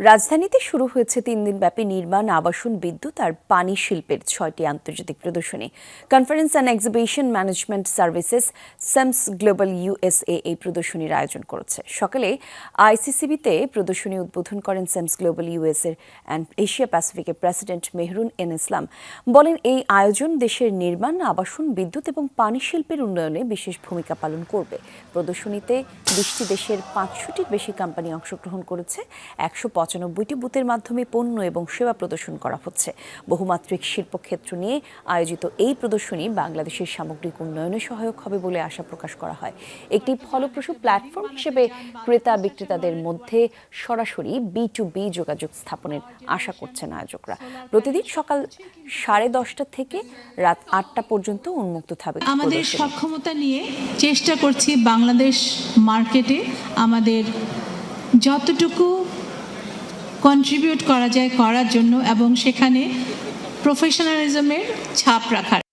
রাজধানীতে শুরু হয়েছে তিন দিনব্যাপী নির্মাণ, আবাসন, বিদ্যুৎ আর পানি শিল্পের ছয়টি আন্তর্জাতিক প্রদর্শনী। Conference and exhibition management services CEMS global USA এই প্রদর্শনীর আয়োজন করেছে। সকালে আইসিসিবিতে প্রদর্শনী উদ্বোধন করেন CEMS global USA and Asia প্যাসিফিকের president Mehrun N Islam বলেন, এই আয়োজন দেশের নির্মাণ, আবাসন, বিদ্যুৎ এবং পানি শিল্পের উন্নয়নে বিশেষ ভূমিকা পালন করবে। প্রদর্শনীতে বিশটি দেশের পাঁচশোটির বেশি কোম্পানি অংশগ্রহণ করেছে, একশো পঁচানব্বইটি বুথের মাধ্যমে পণ্য এবং সেবা প্রদর্শন করা হচ্ছে। বহুমাত্রিক শিল্পক্ষেত্র নিয়ে আয়োজিত এই প্রদর্শনী বাংলাদেশের সামগ্রিক উন্নয়নে সহায়ক হবে বলে আশা প্রকাশ করা হয়। একটি ফলপ্রসূ প্ল্যাটফর্ম হিসেবে ক্রেতা বিক্রেতাদের মধ্যে সরাসরি বি টু বি যোগাযোগ স্থাপনের আশা করছেন আয়োজকরা। প্রতিদিন সকাল সাড়ে দশটা থেকে রাত আটটা পর্যন্ত উন্মুক্ত থাকবে আমাদের সক্ষমতা নিয়ে চেষ্টা করছি বাংলাদেশ মার্কেটে আমাদের যতটুকু কন্ট্রিবিউট করা যায় করার জন্য এবং সেখানে প্রফেশনালিজমের ছাপ রাখার